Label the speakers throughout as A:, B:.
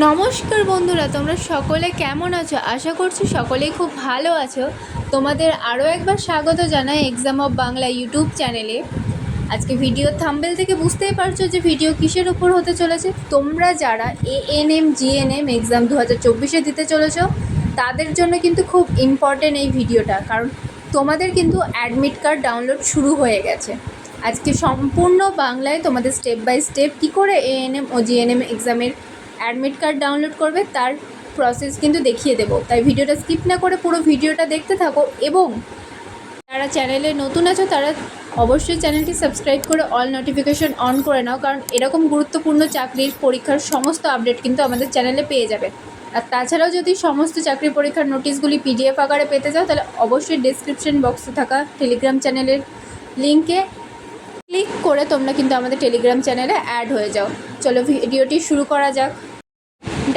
A: নমস্কার বন্ধুরা, তোমরা সকলে কেমন আছো? আশা করছি সকলেই খুব ভালো আছো। তোমাদের আরও একবার স্বাগত জানাই এক্সাম অফ বাংলা ইউটিউব চ্যানেলে আজকে ভিডিও থাম্বেল থেকে বুঝতেই পারছ যে ভিডিও কিসের উপর হতে চলেছে। তোমরা যারা এএনএম জিএনএম এক্সাম দু হাজার চব্বিশে দিতে চলেছো, তাদের জন্য কিন্তু খুব ইম্পর্টেন্ট এই ভিডিওটা কারণ তোমাদের কিন্তু অ্যাডমিট কার্ড ডাউনলোড শুরু হয়ে গেছে। আজকে সম্পূর্ণ বাংলায় তোমাদের স্টেপ বাই স্টেপ কী করে এএনএম ও জিএনএম এক্সামের অ্যাডমিট কার্ড ডাউনলোড করবে, তার প্রসেস কিন্তু দেখিয়ে দেবো। তাই ভিডিওটা স্কিপ না করে পুরো ভিডিওটা দেখতে থাকো এবং যারা চ্যানেলে নতুন আছো, তারা অবশ্যই চ্যানেলটি সাবস্ক্রাইব করে অল নোটিফিকেশন অন করে নাও, কারণ এরকম গুরুত্বপূর্ণ চাকরির পরীক্ষার সমস্ত আপডেট কিন্তু আমাদের চ্যানেলে পেয়ে যাবে। আর তাছাড়াও যদি সমস্ত চাকরি পরীক্ষার নোটিশগুলি পিডিএফ আকারে পেতে চাও, তাহলে অবশ্যই ডিসক্রিপশন বক্সে থাকা টেলিগ্রাম চ্যানেলের লিঙ্কে ক্লিক করে তোমরা কিন্তু আমাদের টেলিগ্রাম চ্যানেলে অ্যাড হয়ে যাও। চলো, ভিডিওটি শুরু করা যাক।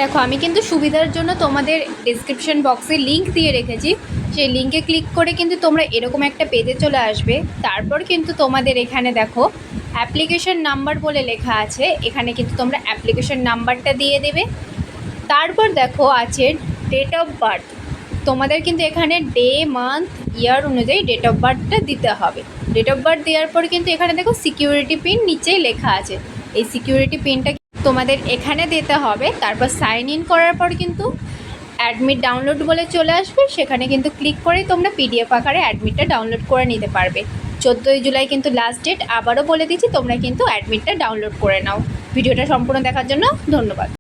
A: দেখো, আমি কিন্তু সুবিধার জন্য তোমাদের ডিসক্রিপশন বক্সে লিঙ্ক দিয়ে রেখেছি। সেই লিঙ্কে ক্লিক করে কিন্তু তোমরা এরকম একটা পেজে চলে আসবে। তারপর কিন্তু তোমাদের এখানে দেখো অ্যাপ্লিকেশন নাম্বার বলে লেখা আছে। এখানে কিন্তু তোমরা অ্যাপ্লিকেশন নাম্বারটা দিয়ে দেবে। তারপর দেখো, আছে ডেট অফ বার্থ তোমাদের কিন্তু এখানে ডে মান্থ ইয়ার অনুযায়ী ডেট অফ বার্থটা দিতে হবে। ডেট অফ বার্থ দেওয়ার পর কিন্তু এখানে দেখো সিকিউরিটি পিন নিচেই লেখা আছে। এই সিকিউরিটি পিনটা তোমাদের এখানে দিতে হবে। তারপর সাইন ইন করার পর কিন্তু অ্যাডমিট ডাউনলোড বলে চলে আসবে। সেখানে কিন্তু ক্লিক করে তোমরা পিডিএফ আকারে অ্যাডমিটটা ডাউনলোড করে নিতে পারবে। চোদ্দোই জুলাই কিন্তু লাস্ট ডেট আবারও বলে দিচ্ছি, তোমরা কিন্তু অ্যাডমিটটা ডাউনলোড করে নাও। ভিডিওটা সম্পূর্ণ দেখার জন্য ধন্যবাদ।